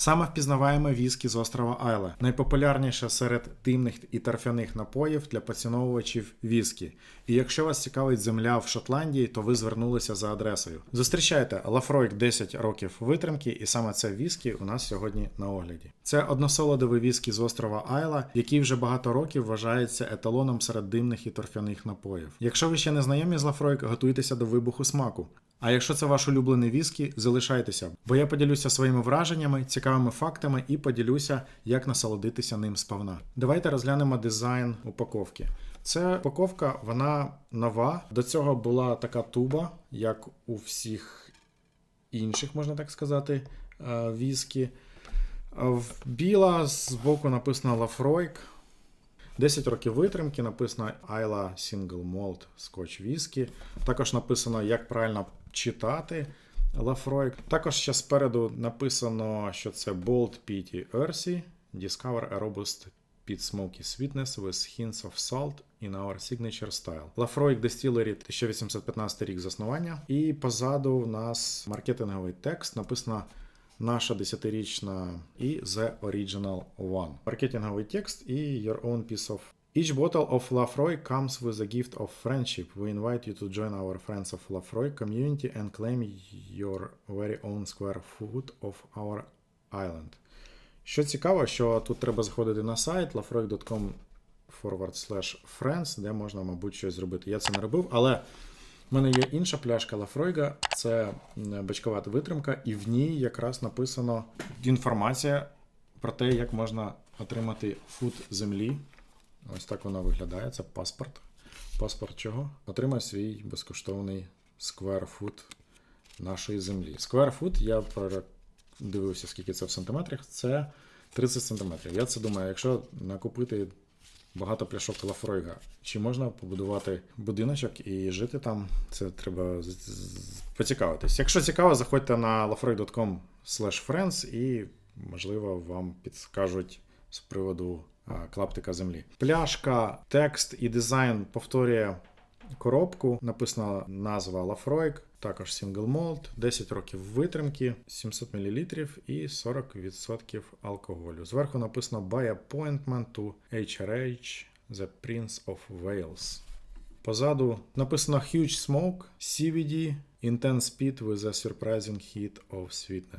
Саме впізнаваєме віскі з острова Айла, найпопулярніше серед димних і торфяних напоїв для поціновувачів віскі. І якщо вас цікавить земля в Шотландії, то ви звернулися за адресою. Зустрічайте Лафройк 10 років витримки, і саме це віскі у нас сьогодні на огляді. Це односолодовий віскі з острова Айла, який вже багато років вважається еталоном серед димних і торфяних напоїв. Якщо ви ще не знайомі з Лафройк, готуйтеся до вибуху смаку. А якщо це ваш улюблений віскі, залишайтеся, бо я поділюся своїми враженнями, цікавими фактами і поділюся, як насолодитися ним сповна. Давайте розглянемо дизайн упаковки. Це упаковка, вона нова. До цього була така туба, як у всіх інших, можна так сказати, е, віскі. Біла збоку написано Lafroig. 10 років витримки, написано Isla Single Malt Scotch Whisky. Також написано, як правильно читати Lafroig. Також ще спереду написано, що це Bold Peaty Earthy, Discover a Robust Peat Smoky Sweetness with hints of salt in our signature style. Lafroig Distillery 1815 рік заснування. І позаду в нас маркетинговий текст написано наша десятирічна і The Original One. Маркетинговий текст і Your Own Piece of Each bottle of Lafroy comes with a gift of friendship. We invite you to join our Friends of Lafroy community and claim your very own square foot of our island. Що цікаво, що тут треба заходити на сайт lafroy.com friends, де можна, мабуть, щось зробити. Я це не робив, але в мене є інша пляшка Лафройга, це м, бачковата витримка, і в ній якраз написано інформація про те, як можна отримати фут землі. Ось так вона виглядає. Це паспорт. Паспорт чого? Отримай свій безкоштовний скверфут нашої землі. Скверфут, я дивився, скільки це в сантиметрах, це 30 сантиметрів. Я це думаю, якщо накупити багато пляшок Лафройга. Чи можна побудувати будиночок і жити там? Це треба поцікавитись. Якщо цікаво, заходьте на lafroig.com friends і, можливо, вам підскажуть з приводу клаптика землі. Пляшка, текст і дизайн повторює коробку. Написана назва Lafroig, також Single Malt, 10 років витримки, 700 мл і 40% алкоголю. Зверху написано By appointment to HRH The Prince of Wales. Позаду написано Huge Smoke, CVD, Intense Speed with a surprising heat of sweetness.